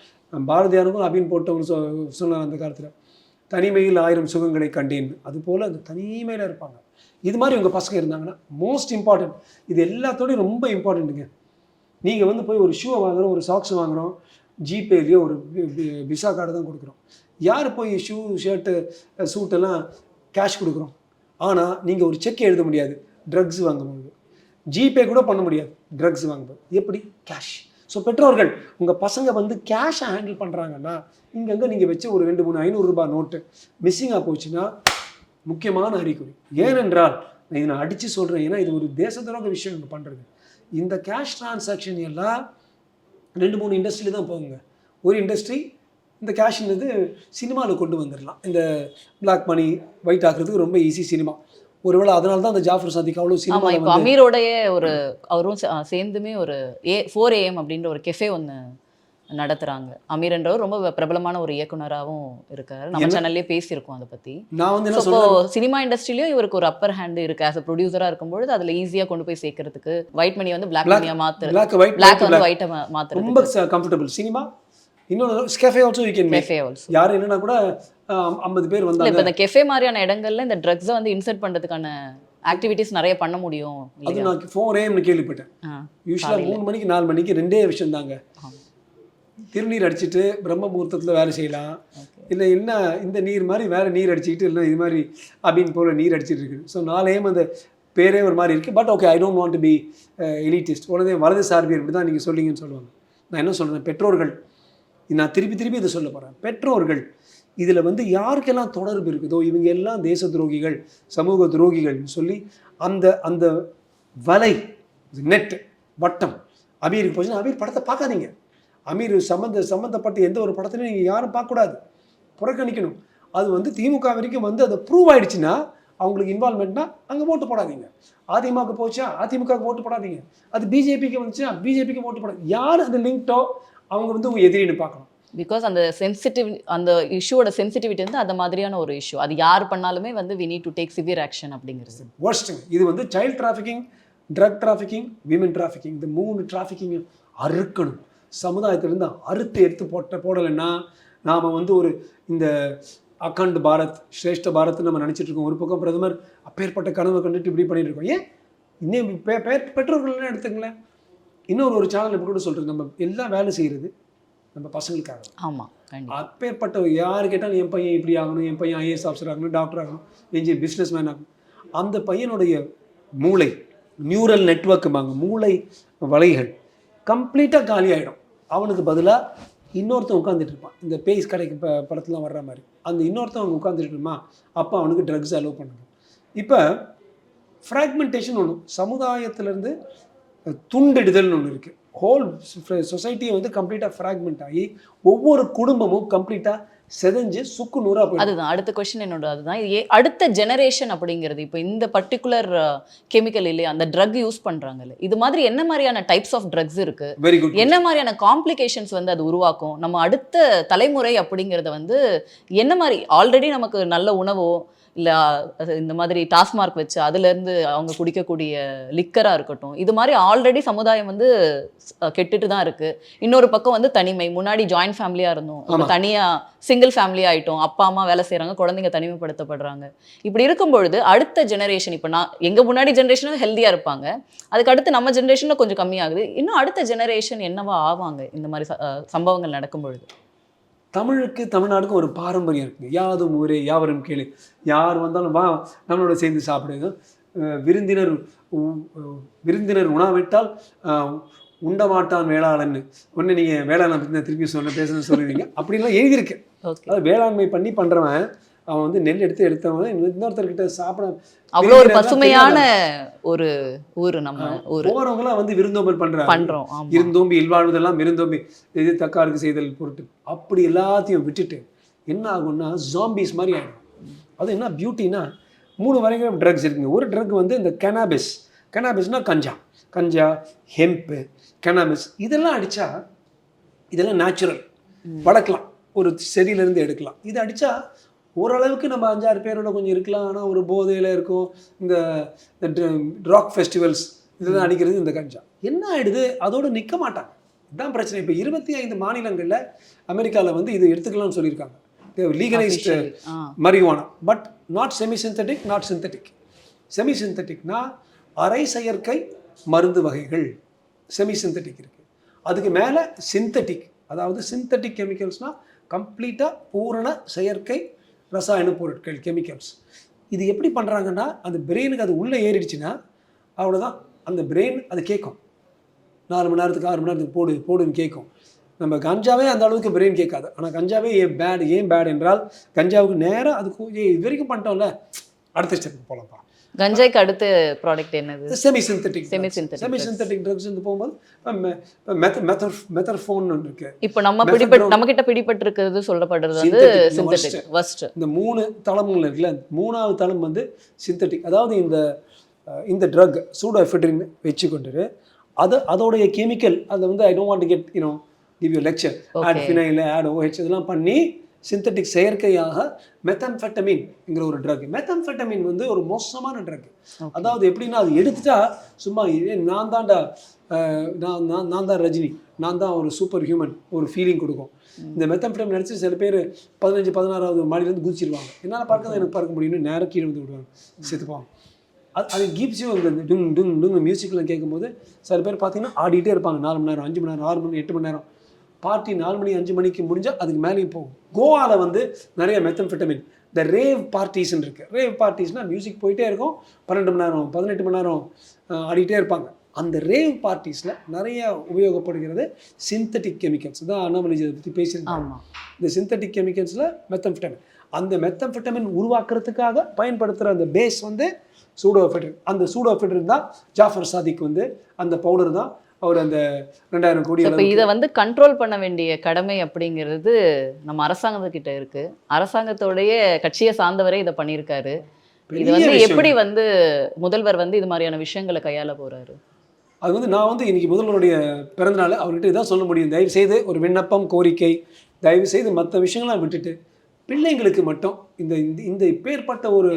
பாரதியாருக்கும் அபின் போட்டவங்க சொ சொன்னார் அந்த காலத்தில். தனிமையில் ஆயிரம் சுகங்களை கண்டேன். அதுபோல் அந்த தனிமையில் இருப்பாங்க. இது மாதிரி உங்கள் பசங்க இருந்தாங்கன்னா மோஸ்ட் இம்பார்ட்டன்ட் இது எல்லாத்தோடையும் ரொம்ப இம்பார்ட்டண்ட்டுங்க நீங்கள் வந்து போய் ஒரு ஷூவை வாங்குறோம் ஒரு சாக்ஸ் வாங்குறோம் ஜிபேலேயோ ஒரு விசா கார்டு தான் கொடுக்குறோம். யார் போய் ஷூ ஷர்ட்டு சூட்டெல்லாம் கேஷ் கொடுக்குறோம்? ஆனால் நீங்கள் ஒரு செக் எழுத முடியாது. ட்ரக்ஸ் வாங்கும்போது. ஜிபே கூட பண்ண முடியாது. ட்ரக்ஸ் வாங்கும்போது. எப்படி? கேஷ் ஸோ பெற்றோர்கள் உங்கள் பசங்க வந்து கேஷை ஹேண்டில் பண்ணுறாங்கன்னா இங்கங்கே நீங்கள் வச்சு ஒரு ரெண்டு மூணு ஐநூறுரூபா நோட்டு மிஸ்ஸிங்காக போச்சுன்னா முக்கியமான அறிகுறி. ஏனென்றால் இதை நான் அடித்து சொல்கிறேன் ஏன்னா இது ஒரு தேச துரோக விஷயம் இங்கே பண்ணுறது இந்த கேஷ் டிரான்சாக்ஷன் எல்லாம் ரெண்டு மூணு இண்டஸ்ட்ரியில் தான் போகுங்க. ஒரு இண்டஸ்ட்ரி இந்த கேஷ்ன்றது சினிமாவில் கொண்டு வந்துடலாம் இந்த பிளாக் மணி ஒயிட் ஆக்குறதுக்கு ரொம்ப ஈஸி சினிமா ஒருவேளை அதனால தான் அந்த ஜாஃபர் சாதிக் அவ்வளோ சினிமா இப்போ அமீரோடைய ஒரு அவரும் சேர்ந்துமே ஒரு ஏ ஃபோர் ஏஎம் அப்படின்ற ஒரு கெஃபே ஒன்று நடத்துறாங்க. அமீர்ன்றவர் ரொம்ப பிரபலமான ஒரு இயக்குனராகவும் இருக்காரு. நம்ம சேனல்லே பேசியிருக்கோம் அதை பத்தி. நான் வந்து இப்போ சினிமா இண்டஸ்ட்ரியிலயும் இவருக்கு ஒரு அப்பர் ஹேண்ட் இருக்கு ஆஸ் அ ப்ரொடியூசரா இருக்கும்பொழுது அதுல ஈஸியா கொண்டு போய் சேர்க்கறதுக்கு ஒயிட் மணி வந்து பிளாக் மணியா மாத்துறது பிளாக் ஒயிட் பிளாக் வந்து ஒயிட்டை மாத்துறது ரொம்ப கம்ஃபர்டபுள் சினிமா இன்னொன்று ஸ்கேஃபே ஆல்சோ யூ கேன் மேக் யார் இல்லைன்னா கூட ஐம்பது பேர் வந்தாங்க இப்ப இந்த கெஃபே மாதிரியான இடங்கள்ல இந்த ட்ரக்ஸை வந்து இன்சர்ட் பண்றதுக்கான ஆக்டிவிட்டிஸ் நிறைய பண்ண முடியும் அது நான் ஃபோர் ஏஎம்னு கேள்விப்பட்டேன். யூஸ்வலாக மூணு மணிக்கு நாலு மணிக்கு ரெண்டே விஷயம் தாங்க. திருநீர் அடிச்சிட்டு பிரம்ம முகூர்த்தத்தில் வேலை செய்யலாம். இல்லை என்ன இந்த நீர் மாதிரி வேற நீர் அடிச்சுக்கிட்டு இல்லை இது மாதிரி அப்படின்னு போல நீர் அடிச்சிட்டு இருக்கு ஸோ நாளையும் அந்த பேரே ஒரு மாதிரி இருக்குது but okay I don't want be elitist உடனே வலது சார்பியர் இப்படி தான் நீங்கள் சொல்லிங்கன்னு சொல்லுவாங்க. நான் என்ன சொல்கிறேன் பெற்றோர்கள். நான் திருப்பி திருப்பி இதை சொல்ல போகிறேன் பெற்றோர்கள் இதில் வந்து யாருக்கெல்லாம் தொடர்பு இருக்குதோ இவங்க எல்லாம் தேச துரோகிகள் சமூக துரோகிகள்னு சொல்லி அந்த அந்த வலை நெட் வட்டம் அமீருக்கு போச்சுன்னா அமீர் படத்தை பார்க்காதீங்க. அமீர் சம்மந்த சம்மந்தப்பட்ட எந்த ஒரு படத்துலையும் நீங்கள் யாரும் பார்க்கக்கூடாது. புறக்கணிக்கணும். அது வந்து திமுக வரைக்கும் வந்து அது ப்ரூவ் ஆயிடுச்சுன்னா அவங்களுக்கு இன்வால்மெண்ட்னா அங்கே ஓட்டு போடாதீங்க. அதிமுக போச்சா அதிமுகவுக்கு ஓட்டு போடாதீங்க. அது பிஜேபிக்கு வந்துச்சுன்னா பிஜேபிக்கு ஓட்டு போடாது யார் அது லிங்க்டோ அவங்க வந்து உங்கள் எதிரின்னு பார்க்கணும். பிகாஸ் அந்த சென்சிட்டிவ் அந்த இஷ்யூவோட சென்சிட்டிவிட்டி வந்து அந்த மாதிரியான ஒரு இஷ்யூ அது யார் பண்ணாலுமே வந்து we need to take severe action அப்படிங்கிறது. ஒர்ஸ்ட் இது வந்து child trafficking drug trafficking women trafficking இந்த மூணு டிராஃபிக்கிங் அறுக்கணும். சமுதாயத்திலேருந்து அறுத்து எடுத்து போட்ட போடலைன்னா நாம் வந்து ஒரு இந்த அக்கண்ட் பாரத் ஸ்ரேஷ்ட பாரத் நம்ம நினச்சிட்டு இருக்கோம். ஒரு பக்கம் பிரதமர் அப்பேற்பட்ட கனவை கண்டுட்டு இப்படி பண்ணிட்டு இருக்கோம். ஏன்? இன்னும் பெ- பெ- எடுத்துங்களேன் இன்னொரு ஒரு சேனல் இப்போ கூட சொல்கிறது நம்ம எல்லாம் வேலை செய்கிறது நம்ம பசங்களுக்காக. ஆமா கண்டிப்பா. அப்பேற்பட்ட யார் கேட்டாலும் என் பையன் இப்படி ஆகணும் என் பையன் ஐஏஎஸ் ஆஃபீஸர் ஆகணும் டாக்டர் ஆகணும் என்ஜினியர் பிஸ்னஸ் மேன் ஆகணும். அந்த பையனுடைய மூளை நியூரல் நெட்ஒர்க்குமாங்க மூளை வலைகள் கம்ப்ளீட்டாக காலியாயிடும் அவனுக்கு பதிலாக இன்னொருத்தன் உட்காந்துட்டு இருப்பான். இந்த பேஸ் கடைக்கு ப படத்துலாம் வர்ற மாதிரி. அந்த இன்னொருத்தன் அவங்க உட்காந்துட்டு இருப்பான் அப்போ அவனுக்கு ட்ரக்ஸ் அலோவ் பண்ணுங்க இப்போ ஃப்ராக்மெண்டேஷன் ஒன்று சமுதாயத்திலேருந்து துண்டெடுதல்னு ஒன்று இருக்குது ஹோல் சொசைட்டியை வந்து கம்ப்ளீட்டாக ஃப்ராக்மெண்ட் ஆகி ஒவ்வொரு குடும்பமும் கம்ப்ளீட்டாக செதஞ்சு சுக்கு நூறாக போயிடும். அதுதான். அடுத்த கொஸ்டின் என்னோட அதுதான். இது ஏ- அடுத்த ஜெனரேஷன் அப்படிங்கிறது இப்போ இந்த பர்டிகுலர் கெமிக்கல் இல்லையா அந்த ட்ரக் யூஸ் பண்றாங்கல்ல இது மாதிரி என்ன மாதிரியான டைப்ஸ் ஆஃப் ட்ரக்ஸ் இருக்கு? வெரி குட் என்ன மாதிரியான காம்ப்ளிகேஷன்ஸ் வந்து அது உருவாக்கும்? நம்ம அடுத்த தலைமுறை அப்படிங்கிறத வந்து என்ன மாதிரி ஆல்ரெடி நமக்கு நல்ல உணவோ இல்லை இந்த மாதிரி டாஸ்மார்க் வச்சு அதுலேருந்து அவங்க குடிக்கக்கூடிய லிக்கராக இருக்கட்டும். இது மாதிரி ஆல்ரெடி சமுதாயம் வந்து கெட்டுட்டு தான் இருக்கு. இன்னொரு பக்கம் வந்து தனிமை. முன்னாடி ஜாயிண்ட் ஃபேமிலியாக இருந்தோம். இப்போ. தனியாக சிங்கிள் ஃபேமிலி ஆயிட்டோம். அப்பா அம்மா வேலை செய்கிறாங்க குழந்தைங்க தனிமைப்படுத்தப்படுறாங்க. இப்படி இருக்கும் பொழுது அடுத்த ஜெனரேஷன் இப்போ நான் எங்கள் முன்னாடி ஜெனரேஷனும் ஹெல்த்தியாக இருப்பாங்க. அதுக்கு அடுத்து நம்ம ஜெனரேஷனில் கொஞ்சம் கம்மியாகுது. இன்னும் அடுத்த ஜெனரேஷன் என்னவா ஆவாங்க இந்த மாதிரி சம்பவங்கள் நடக்கும் பொழுது தமிழுக்கு தமிழ்நாடுக்கும் ஒரு பாரம்பரியம் இருக்குது யாதும் ஊரே? யாவரும் கேளு. யார் வந்தாலும் வா நம்மளோட சேர்ந்து சாப்பிடுங்க. விருந்தினர் விருந்தினர் உணாவிட்டால் அஹ், உண்டமாட்டான் வேளாளன்னு. ஒன்று நீங்கள் வேளாண் பற்றி திருப்பி சொல்ல பேசணும்னு சொல்லுவீங்க. அப்படின்லாம் எழுதியிருக்கு அதாவது வேளாண்மை பண்ணி பண்ணுறவன் அவன் வந்து நெல் எடுத்து எடுத்தவன். இன்னொருத்தர்கிட்ட சாப்பிட அவ்வளோ ஒரு பசுமையான ஒரு ஊர் நம்ம ஊர். போகிறவங்களாம் வந்து விருந்தோம்பல் பண்ணுறாங்க பண்றோம் ஆமா. இருந்தோம்பி இல்வாழ்வதெல்லாம் இருந்தோம்பி இது தக்காருக்கு செய்தல் பொருட்டு. அப்படி எல்லாத்தையும் விட்டுட்டு என்ன ஆகும்னா ஜாம்பிஸ் மாதிரி ஆகிடும் அது என்ன பியூட்டினா மூணு வரைக்கும் ட்ரக்ஸ் இருக்குங்க. ஒரு ட்ரக் வந்து இந்த கெனாபிஸ் கெனாபிஸ்னா கஞ்சா. கஞ்சா ஹெம்ப்பு கெனாபிஸ் இதெல்லாம் அடித்தா இதெல்லாம் நேச்சுரல் வளர்க்கலாம். ஒரு செடியிலேருந்து எடுக்கலாம். இது அடித்தா ஓரளவுக்கு நம்ம அஞ்சாறு பேரோட கொஞ்சம் இருக்கலாம். ஆனால் ஒரு போதையில் இருக்கும். இந்த ராக் ஃபெஸ்டிவல்ஸ் இதெல்லாம் அடிக்கிறது இந்த கஞ்சா. என்ன ஆயிடுது? அதோட நிற்க மாட்டாங்க. இதுதான் பிரச்சனை. இப்போ இருபத்தி ஐந்து மாநிலங்களில் அமெரிக்காவில் வந்து இது எடுத்துக்கலாம்னு சொல்லியிருக்காங்க. Legalised. Marijuana but not semi synthetic not synthetic semi சிந்தட்டிக்னா அரை செயற்கை மருந்து வகைகள். செமி சிந்தட்டிக் இருக்கு. அதுக்கு மேலே சிந்தட்டிக் அதாவது சிந்தட்டிக் கெமிக்கல்ஸ்னால் கம்ப்ளீட்டாக பூரண செயற்கை ரசாயன பொருட்கள் கெமிக்கல்ஸ் இது எப்படி பண்ணுறாங்கன்னா அந்த பிரெயினுக்கு அது உள்ளே ஏறிடுச்சுன்னா அவ்வளோதான் அந்த பிரெயின் அது கேட்கும். நாலு மணி நேரத்துக்கு ஆறு மணி நேரத்துக்கு போடு போடுன்னு கேட்கும். நம்ம கஞ்சாவே அந்த அளவுக்கு பிரெயின் கேட்காது. ஆனால் கஞ்சாவே ஏன் பேட் ஏன் பேட் என்றால் கஞ்சாவுக்கு நேராக அதுக்கு இது வரைக்கும் பண்ணிட்டோம்ல அடுத்த ஸ்டெப் போகலாம்ப்பா கஞ்சாய்க்கு அடுத்த ப்ராடக்ட் என்னது? Semi synthetic Semi-synthetic semi synthetic drugs வந்து போகும்போது மெத்த மெத்தர் மெத்தர்ஃபோன் இருக்கு. இப்போ நம்ம. பிடிபட்டு நம்ம கிட்ட பிடிபட்டு இருக்கிறது சொல்லப்படுறது வந்து சிந்தட்டிக் ஃபர்ஸ்ட் இந்த மூணு தளமுங்கள் இருக்குல்ல மூணாவது தளம் வந்து சிந்தட்டிக் அதாவது இந்த இந்த ட்ரக் சூடோஎஃபெட்ரின் வச்சுக்கொண்டு அது அதோடைய கெமிக்கல் அதை வந்து I don't want get you know give you lecture add. Phenyl add OH இதெல்லாம் பண்ணி சிந்தட்டிக் செயற்கையாக மெத்தம்ஃபெட்டமின்ங்கிற ஒரு ட்ரக் மெத்தம்ஃபெட்டமின் வந்து ஒரு மோசமான ட்ரக் அதாவது எப்படின்னா அது எடுத்துட்டா சும்மா நான் தான்டா நான் நான் நான் தான் ரஜினி. நான் தான் ஒரு சூப்பர் ஹியூமன் ஒரு ஃபீலிங் கொடுக்கும். இந்த மெத்தம்ஃபெட்டமின் நினச்சி சில பேர் பதினஞ்சு பதினாறாவது மாடியிலேருந்து குதிச்சிருவாங்க. என்னால் பார்க்கறது எனக்கு பார்க்க முடியும்னு நேரம் கீழே வந்து விடுவாங்க. செத்துப்பாங்க. அது அது கிப்ஸ் யூ அந்த டுங் டுங் டுங் மியூசிக்கில் கேட்கும்போது சில பேர் பார்த்தீங்கன்னா ஆடிட்டே இருப்பாங்க. நாலு மணி நேரம் அஞ்சு மணி நேரம் ஆறு மணி எட்டு மணி நேரம். பார்ட்டி நாலு மணி அஞ்சு மணிக்கு முடிஞ்சால் அதுக்கு மேலேயும் போகும். கோவாவில் வந்து நிறைய மெத்தம்ஃபெட்டமின் இந்த ரேவ் பார்ட்டிஸ்ன்னு இருக்குது ரேவ் பார்ட்டிஸ்னால் மியூசிக் போயிட்டே இருக்கும். பன்னெண்டு மணி நேரம் பதினெட்டு மணி நேரம் ஆடிட்டே இருப்பாங்க. அந்த ரேவ் பார்ட்டிஸில் நிறைய உபயோகப்படுகிறது சிந்தட்டிக் கெமிக்கல்ஸ் தான் அண்ணாமலை இதை பற்றி பேசியிருந்தாங்க இந்த சிந்தட்டிக் கெமிக்கல்ஸில் மெத்தம்ஃபெட்டமின் அந்த மெத்தம்ஃபெட்டமின் உருவாக்குறதுக்காக பயன்படுத்துகிற அந்த பேஸ் வந்து சூடோஃபெட்ரின் அந்த சூடோஃபெட்ரின் தான் ஜாஃபர் சாதிக் வந்து அந்த பவுடர் தான் அவர் அந்த ரெண்டாயிரம் கோடி இப்போ இதை வந்து கண்ட்ரோல் பண்ண வேண்டிய கடமை அப்படிங்கிறது நம்ம அரசாங்கத்துக்கிட்ட இருக்கு. அரசாங்கத்தோடைய கட்சியை சார்ந்தவரே இதை பண்ணியிருக்காரு. இது வந்து. எப்படி வந்து முதல்வர் வந்து இது மாதிரியான விஷயங்களை கையாள போறாரு? அது வந்து நான் வந்து இன்னைக்கு முதல்வருடைய பிறந்தநாள் அவர்கிட்ட இதான் சொல்ல முடியும். தயவு செய்து ஒரு விண்ணப்பம் கோரிக்கை தயவு செய்து மற்ற விஷயங்கள்லாம் விட்டுட்டு பிள்ளைங்களுக்கு மட்டும் இந்த இந்த இந்த இப்பேற்பட்ட ஒரு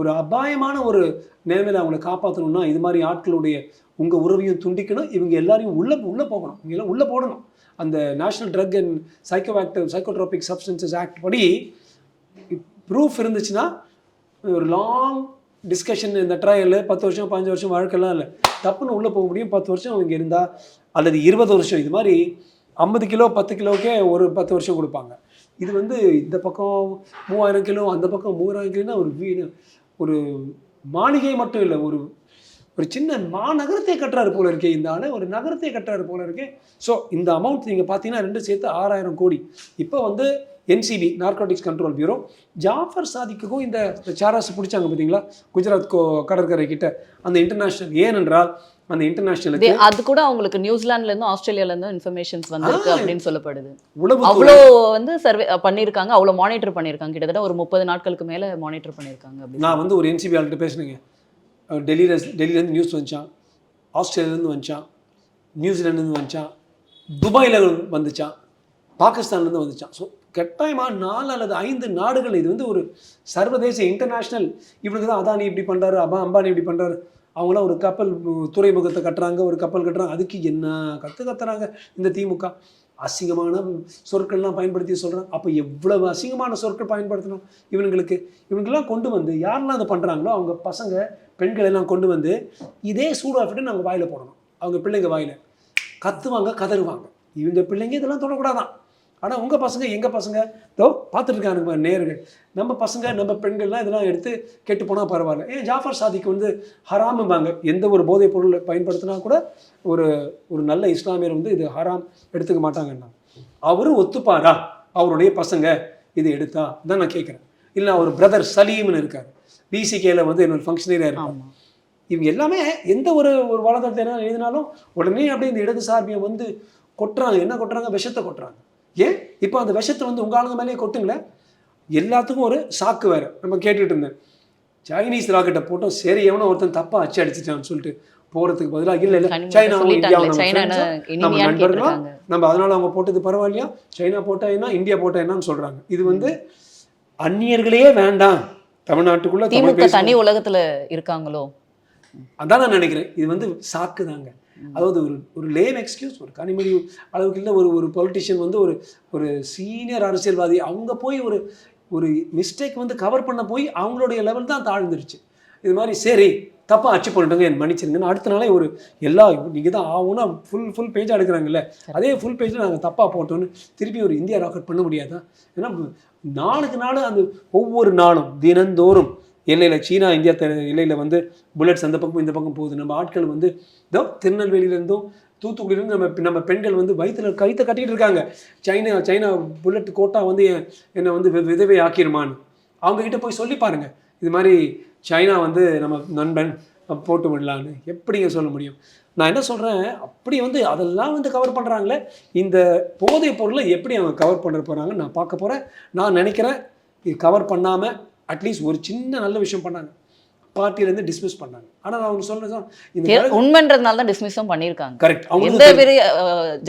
ஒரு அபாயமான ஒரு நிலைமையில அவங்கள காப்பாற்றணும்னா இது மாதிரி ஆட்களுடைய உங்கள் உறவையும் துண்டிக்கணும். இவங்க எல்லாரையும் உள்ளே உள்ளே போகணும். இவங்க எல்லாம் உள்ளே போடணும். அந்த national drug and psycho active psychotropic substances act படி ப்ரூஃப் இருந்துச்சுன்னா ஒரு லாங் டிஸ்கஷன் இந்த ட்ரையல் பத்து வருஷம் பதினஞ்சு வருஷம் வாழ்க்கைலாம் இல்லை. தப்புன்னு உள்ளே போக முடியும். பத்து வருஷம் அவங்க இருந்தால் அல்லது இருபது வருஷம். இது மாதிரி ஐம்பது கிலோ பத்து கிலோக்கே ஒரு பத்து வருஷம் கொடுப்பாங்க. இது வந்து இந்த பக்கம் மூவாயிரம் கிலோ அந்த பக்கம் மூவாயிரம் கிலோன்னா ஒரு வீடு. ஒரு மாளிகை மட்டும் இல்லை ஒரு ஒரு சின்ன மாநகரத்தை கட்டுறாரு போல இருக்கே இந்த ஆள் ஒரு நகரத்தை கட்டுறாரு போல இருக்கே. ஸோ இந்த அமௌண்ட் நீங்கள் பார்த்தீங்கன்னா ரெண்டு சேர்த்து ஆறாயிரம் கோடி. இப்போ வந்து NCB narcotics control bureau Jafar சாதிக்குக்கும் இந்த சாராஸ் பிடிச்சாங்க பார்த்தீங்களா குஜராத் கோ கடற்கரை கிட்ட. அந்த இன்டர்நேஷனல் ஏனென்றால் அந்த இன்டர்நேஷனலுக்கு அது கூட அவங்களுக்கு நியூசிலாந்துல இருந்தும் ஆஸ்திரேலியால இருந்தும் இன்ஃபர்மேஷன்ஸ் வந்திருக்கு. அப்படின்னு சொல்லப்படுது. அவ்வளோ வந்து சர்வே பண்ணியிருக்காங்க. அவ்வளோ மானிட்டர் பண்ணியிருக்காங்க. கிட்டத்தட்ட ஒரு முப்பது நாட்களுக்கு மேல மானிட்டர் பண்ணியிருக்காங்க நான் வந்து ஒரு என்சிபி ஆள்கிட்ட பேசுனேங்க. டெல்லியில டெல்லியிலேருந்து நியூஸ் வந்துச்சான் ஆஸ்திரேலியாலேருந்து வந்துச்சான் நியூசிலாந்துலேருந்து வந்துச்சான் துபாயில் வந்துச்சான் பாகிஸ்தான்லேருந்து வந்துச்சான் ஸோ கட்டாயமாக நாலு அல்லது ஐந்து நாடுகள் இது வந்து ஒரு சர்வதேச இன்டர்நேஷ்னல் இவனுக்கு தான் அதானி இப்படி பண்ணுறாரு அபா அம்பானி இப்படி பண்ணுறாரு அவங்களாம் ஒரு கப்பல் துறைமுகத்தை கட்டுறாங்க ஒரு கப்பல் கட்டுறாங்க. அதுக்கு என்ன கற்று கத்துறாங்க இந்த திமுக? அசிங்கமான சொற்கள்லாம் பயன்படுத்தி சொல்கிறாங்க அப்போ எவ்வளவு அசிங்கமான சொற்கள் பயன்படுத்தணும் இவனுங்களுக்கு? இவனுங்கெல்லாம் கொண்டு வந்து யாரெல்லாம் அதை பண்ணுறாங்களோ அவங்க பசங்க பெண்கள் எல்லாம் கொண்டு வந்து இதே சூடாஃபிட்டு நாங்கள் வாயில் போடணும். அவங்க பிள்ளைங்க வாயில். கத்துவாங்க கதறுவாங்க. இவங்க பிள்ளைங்க இதெல்லாம் தொடக்கூடாதான். ஆனால் உங்கள் பசங்க எங்கள் பசங்க? தோ பார்த்துட்டு இருக்கானுங்க நேர்கள் நம்ம பசங்க நம்ம பெண்கள்லாம் இதெல்லாம் எடுத்து கெட்டு போனால் பரவாயில்ல. ஏன் ஜாஃபர் சாதிக்கு வந்து ஹராமும்பாங்க எந்த ஒரு போதைப் பொருளை பயன்படுத்தினா கூட ஒரு ஒரு நல்ல இஸ்லாமியர் வந்து இது ஹராம் எடுத்துக்க மாட்டாங்கன்னா அவரும் ஒத்துப்பாரா? அவருடைய பசங்க இது எடுத்தா? தான் நான் கேட்குறேன் இல்லை அவர் பிரதர் சலீம்னு இருக்கார். பிசிகேல வந்து என்னோட ஃபங்க்ஷனரியாக இருக்கார் ஆமா. இவங்க எல்லாமே எந்த ஒரு ஒரு என்ன எழுதினாலும் உடனே அப்படியே இந்த இடது சார்பியை வந்து கொட்டுறாங்க. என்ன கொட்டுறாங்க? விஷத்தை கொட்டுறாங்க. ஏன்? இப்போ அந்த விஷத்தை வந்து உங்க ஆளுங்க மேலேயே கொட்டுங்களேன். எல்லாத்துக்கும் ஒரு சாக்கு வேற. நம்ம கேட்டுட்டு இருந்தேன். சைனீஸ் ராக்கெட்டை போட்டோம். சரி எவனோ ஒருத்தன் தப்பா அச்சு அடிச்சிட்டான்னு சொல்லிட்டு போறதுக்கு பதிலாக இல்லை இல்லை. சைனாவும் இந்தியாவும் நம்ம நண்பர்களா. நம்ம அதனால அவங்க போட்டது பரவாயில்லையா? சைனா போட்டா என்ன இந்தியா போட்டா என்னன்னு சொல்றாங்க. இது வந்து அந்நியர்களே வேண்டாம். தமிழ்நாட்டுக்குள்ள தமிழ் திமுக. தனி உலகத்துல இருக்காங்களோ? அதான் நான் நினைக்கிறேன். இது வந்து சாக்கு தாங்க அதாவது ஒரு ஒரு லேம் எக்ஸ்கியூஸ் ஒரு கனிமொழி அளவுக்கு இல்லை ஒரு ஒரு பொலிட்டிஷியன் வந்து ஒரு ஒரு சீனியர் அரசியல்வாதி அவங்க போய் ஒரு ஒரு மிஸ்டேக் வந்து கவர் பண்ண போய் அவங்களுடைய லெவல் தான் தாழ்ந்துருச்சு. இது மாதிரி சரி தப்பாக அச்சு பண்ணிட்டோங்க என் மன்னிச்சிருங்கன்னு அடுத்த நாளே ஒரு எல்லா நீங்கள் தான் ஆகும்னா ஃபுல் ஃபுல் பேஜாக எடுக்கிறாங்கல்ல அதே ஃபுல் பேஜில் நாங்கள் தப்பாக போட்டோன்னு திருப்பி ஒரு இந்தியா ராக்கெட் பண்ண முடியாதா? ஏன்னா நாளுக்கு நாள் அந்த ஒவ்வொரு நாளும் தினந்தோறும் எல்லையில் சீனா இந்தியா த எல்லையில் வந்து புல்லட்ஸ் அந்த பக்கம் இந்த பக்கம் போகுது. நம்ம ஆட்கள் வந்து இதோ திருநெல்வேலியிலேருந்தும் தூத்துக்குடியிலேருந்து நம்ம நம்ம பெண்கள் வந்து வயிற்றுல கைத்தை கட்டிகிட்டு இருக்காங்க. சைனா சைனா புல்லட் கோட்டா வந்து என்னை வந்து விதவை ஆக்கிருமான்னு. அவங்கக்கிட்ட போய் சொல்லி பாருங்கள் இது மாதிரி சைனா வந்து நம்ம நண்பன் போட்டு விடலான்னு. எப்படிங்க சொல்ல முடியும்? நான் என்ன சொல்கிறேன் அப்படி வந்து அதெல்லாம் வந்து கவர் பண்ணுறாங்களே இந்த போதைப் பொருளை எப்படி அவங்க கவர் பண்ண போகிறாங்கன்னு நான் பார்க்க போகிறேன் நான் நினைக்கிறேன் இது கவர் பண்ணாமல் அட்லீஸ்ட் ஒரு சின்ன நல்ல விஷயம் பண்ணாங்க. பார்ட்டியிலேருந்து டிஸ்மிஸ் பண்ணாங்க. ஆனால் அவங்க சொல்கிறேன் இந்த உண்மைன்றதுனால தான் டிஸ்மிஸும் பண்ணியிருக்காங்க. கரெக்ட் எந்த அவங்க பெரிய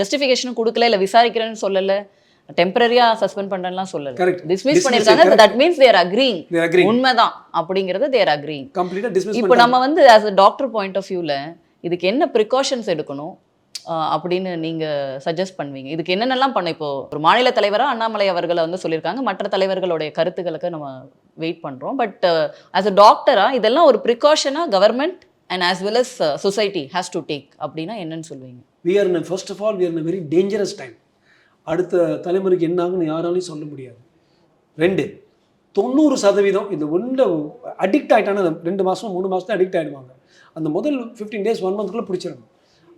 ஜஸ்டிஃபிகேஷனும் கொடுக்கல இல்ல விசாரிக்கிறேன்னு சொல்லல. டெம்பரரியா சஸ்பெண்ட் பண்றேன்லாம் சொல்லல. Correct. டிஸ்மிஸ் பண்ணிருக்காங்க. That means they're agreeing. உண்மைதான். அப்படிங்கறது தேர் அக்ரீங் கம்ப்ளீட்டாக டிஸ்மிஸ் இப்போ நம்ம வந்து as a doctor point of வியூல இதுக்கு என்ன ப்ரிகாஷன்ஸ் எடுக்கணும் அப்படின்னு நீங்க சஜஸ்ட் பண்ணுவீங்க? இதுக்கு என்னென்னலாம் பண்ண இப்போ ஒரு மாநில தலைவரா அண்ணாமலை அவர்களை வந்து சொல்லியிருக்காங்க. மற்ற தலைவர்களுடைய கருத்துக்களுக்கு நம்ம வெயிட் பண்ணுறோம் பட் ஆஸ் அ டாக்டராக இதெல்லாம் ஒரு ப்ரிகாஷனாக government and as well as society has to take அப்படின்னா என்னன்னு சொல்லுவீங்க? We are in first of all we are are in a அடுத்த தலைமுறைக்கு என்ன ஆகும்னு யாராலையும் சொல்ல முடியாது. ரெண்டு தொண்ணூறு சதவீதம் இந்த ஒன்று அடிக்ட் ஆகிட்டானா ரெண்டு மாதம் மூணு மாதம் அடிக்ட் ஆகிடுவாங்க அந்த முதல் ஃபிஃப்டீன் டேஸ் ஒன் மந்த்குள்ளே பிடிச்சிடணும்.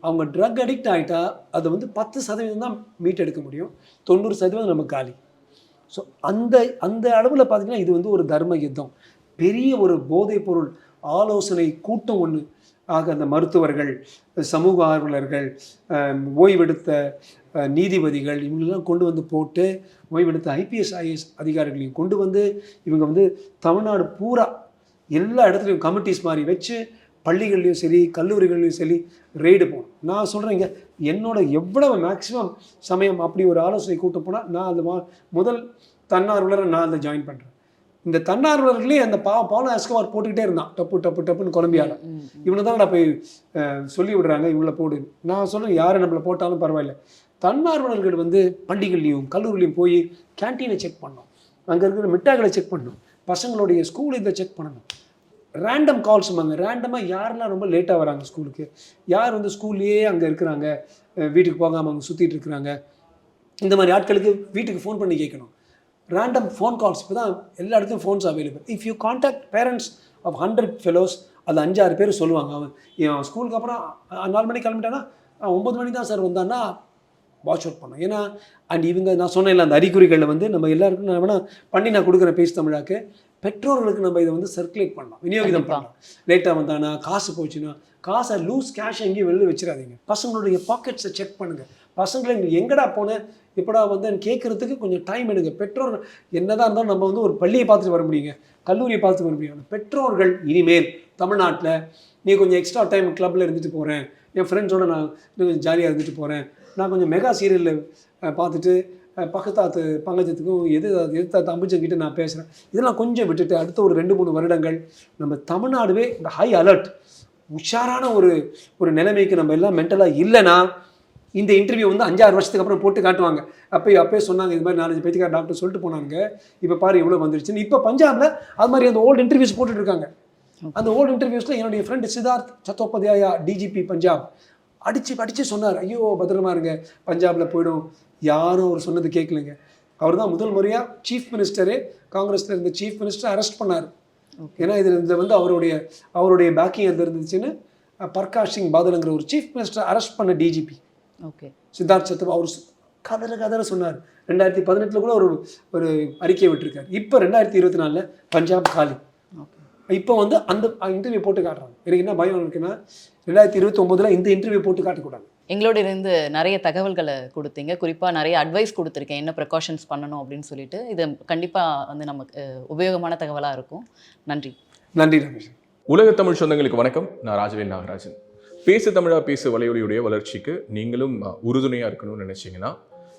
அவங்க ட்ரக் அடிக்ட் ஆகிட்டா அதை வந்து பத்து சதவீதம் தான் மீட் எடுக்க முடியும். தொண்ணூறு சதவீதம் நம்ம காலி. ஸோ அந்த அந்த அளவில் பார்த்தீங்கன்னா இது வந்து ஒரு தர்ம யுத்தம். பெரிய ஒரு போதைப் பொருள் ஆலோசனை கூட்டம் ஒன்று ஆக அந்த மருத்துவர்கள் சமூக ஆர்வலர்கள் ஓய்வெடுத்த நீதிபதிகள் இவங்களெல்லாம் கொண்டு வந்து போட்டு ஓய்வெடுத்த ஐபிஎஸ் ஐஏஎஸ் அதிகாரிகளையும் கொண்டு வந்து இவங்க வந்து தமிழ்நாடு பூரா எல்லா இடத்துலையும் கமிட்டிஸ் மாதிரி வச்சு பள்ளிகள்லையும் சரி கல்லூரிகள்லையும் சரி ரெய்டு போகணும் நான் சொல்கிறேங்க என்னோட எவ்வளவு மேக்ஸிமம் சமயம் அப்படி ஒரு ஆலோசனை கூட்டம் போனால் நான் அந்த மா- முதல் தன்னார்வலரை நான் அதை ஜாயின் பண்ணுறேன் இந்த தன்னார்வலர்களே அந்த பா பால அஸ்கவார் போட்டுக்கிட்டே இருந்தான். டப்பு டப்பு டப்புன்னு கொலம்பியாவில் இவனை தான் நான் போய் சொல்லி விடுறாங்க இவங்கள போடு. நான் சொல்கிறேன் யாரை நம்மளை போட்டாலும் பரவாயில்ல. தன்னார்வலர்கள் வந்து பள்ளிகள்லையும் கல்லூரிலையும் போய் கேன்டீனை செக் பண்ணோம் அங்கே இருக்கிற மிட்டாய்களை செக் பண்ணணும். பசங்களுடைய ஸ்கூல் இதை செக் பண்ணணும். ரேண்டம் கால்ஸுமாங்க ரேண்டமாக யாரெல்லாம் ரொம்ப லேட்டாக வராங்க ஸ்கூலுக்கு யார் வந்து ஸ்கூல்லையே அங்கே இருக்கிறாங்க? வீட்டுக்கு போகாமல் அங்கே சுற்றிட்டு இருக்கிறாங்க? இந்த மாதிரி ஆட்களுக்கு வீட்டுக்கு ஃபோன் பண்ணி கேட்கணும். ரேண்டம் ஃபோன் கால்ஸ் இப்போ தான் எல்லா இடத்துலையும் phones available if you contact parents of hundred fellows அது அஞ்சாறு பேர் சொல்லுவாங்க அவன். என் ஸ்கூலுக்கு அப்புறம் நாலு மணிக்கு கிளம்பிட்டானா ஒம்பது மணிக்கு தான் சார் வந்தான்னா வாட்ச் அவுட் பண்ணோம். ஏன்னா அண்ட் இவங்க நான் சொன்னேன்ல அந்த அறிகுறிகளில் வந்து நம்ம எல்லாருக்கும் நான் வேணா பண்ணி நான் கொடுக்குறேன் பேசு தமிழாக்கு பெற்றோர்களுக்கு நம்ம இதை வந்து சர்க்குலேட் பண்ணலாம் விநியோகிதம். பண்ணலாம். லேட்டாக வந்தானா காசு போச்சுன்னா காசை லூஸ் கேஷ் எங்கேயும் வெளில வச்சிடாதீங்க. பசங்களுடைய பாக்கெட்ஸை செக் பண்ணுங்கள் பசங்களை எங்கடா போன? எப்படா வந்தேன்னு கேட்குறதுக்கு கொஞ்சம் டைம் எடுங்க. பெற்றோர்கள் என்னதான் இருந்தாலும் நம்ம வந்து ஒரு பள்ளியை பார்த்துட்டு வர முடியுங்க. கல்லூரியை பார்த்துட்டு வர முடியும். பெற்றோர்கள் இனிமேல் தமிழ்நாட்டில் நீ கொஞ்சம் எக்ஸ்ட்ரா டைம் கிளப்பில் இருந்துட்டு போகிறேன் என் ஃப்ரெண்ட்ஸோட நான் கொஞ்சம் ஜாலியாக இருந்துட்டு போகிறேன் நான் கொஞ்சம் மெகா சீரியலில் பார்த்துட்டு பக்கத்தாத்து பங்கஜத்துக்கும் எது எதிர்த்தாத்து அம்புஜங்கிட்ட நான் பேசுகிறேன் இதெல்லாம் கொஞ்சம் விட்டுட்டு அடுத்த ஒரு ரெண்டு மூணு வருடங்கள் நம்ம தமிழ்நாடுவே இந்த ஹை அலர்ட் உஷாரான ஒரு ஒரு நிலைமைக்கு நம்ம எல்லாம் மென்டலாக இல்லைன்னா இந்த இன்டர்வியூ வந்து அஞ்சாறு வருஷத்துக்கு அப்புறம் போட்டு காட்டுவாங்க. அப்போ அப்பயே சொன்னாங்க இது மாதிரி நாலஞ்சு பேத்துக்கார டாக்டர் சொல்லிட்டு போனாங்க இப்போ பாரு இவ்வளோ வந்துருச்சுன்னு. இப்போ பஞ்சாபில் அது மாதிரி அந்த ஓல்டு இன்டர்வியூஸ் போட்டுட்ருக்காங்க அந்த ஓல்டு இன்டர்வியூஸில் என்னுடைய ஃப்ரெண்டு சித்தார்த் சத்தோபாத்யாயா டிஜிபி பஞ்சாப். அடிச்சு அடிச்சு சொன்னார். ஐயோ பத்திரமா இருங்க பஞ்சாப்ல போயிடும். யாரும் அவர் சொன்னது கேட்கலங்க. அவர் தான் முதல் முறையாக சீஃப் மினிஸ்டரே காங்கிரஸ்ல இருந்த சீஃப் மினிஸ்டர் அரெஸ்ட் பண்ணார். ஏன்னா இதில் இதில் வந்து அவருடைய அவருடைய பேக்கிங் எது இருந்துச்சுன்னு பர்காஷ் சிங் பாதலுங்கிற ஒரு சீஃப் மினிஸ்டர் அரெஸ்ட் பண்ண டிஜிபி ஓகே சித்தார்த் சத்வா அவர் கதற கதற சொன்னார். ரெண்டாயிரத்தி பதினெட்டில் கூட ஒரு ஒரு அறிக்கை விட்டிருக்காரு. இப்போ ரெண்டாயிரத்தி இருபத்தி நாலில் பஞ்சாப் காலி. இப்போ வந்து அந்த இன்டர்வியூ போட்டு காட்டுறாங்க. எனக்கு என்ன பயம் இருக்குன்னா ரெண்டாயிரத்தி இருபத்தி ஒம்போதில் இந்த இன்டர்வியூ போட்டு காட்டக்கூடாது. எங்களோட இருந்து நிறைய தகவல்களை கொடுத்தீங்க. குறிப்பாக நிறைய அட்வைஸ் கொடுத்துருக்கேன். என்ன ப்ரிகாஷன்ஸ் பண்ணணும் அப்படின்னு சொல்லிட்டு. இது கண்டிப்பாக வந்து நமக்கு உபயோகமான தகவலாக இருக்கும். நன்றி. நன்றி ரமேஷ். உலக தமிழ் சொந்தங்களுக்கு வணக்கம். நான் ராஜவேல் நாகராஜன். பேசு தமிழா பேசு வலையொலியுடைய வளர்ச்சிக்கு நீங்களும் அஹ், உறுதுணையா இருக்கணும்னு நினைச்சீங்கன்னா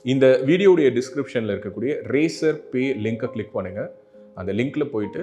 இந்த வீடியோடைய டிஸ்கிரிப்ஷனில் இருக்கக்கூடிய ரேசர் பே லிங்கை கிளிக் பண்ணுங்க. அந்த லிங்க்ல போயிட்டு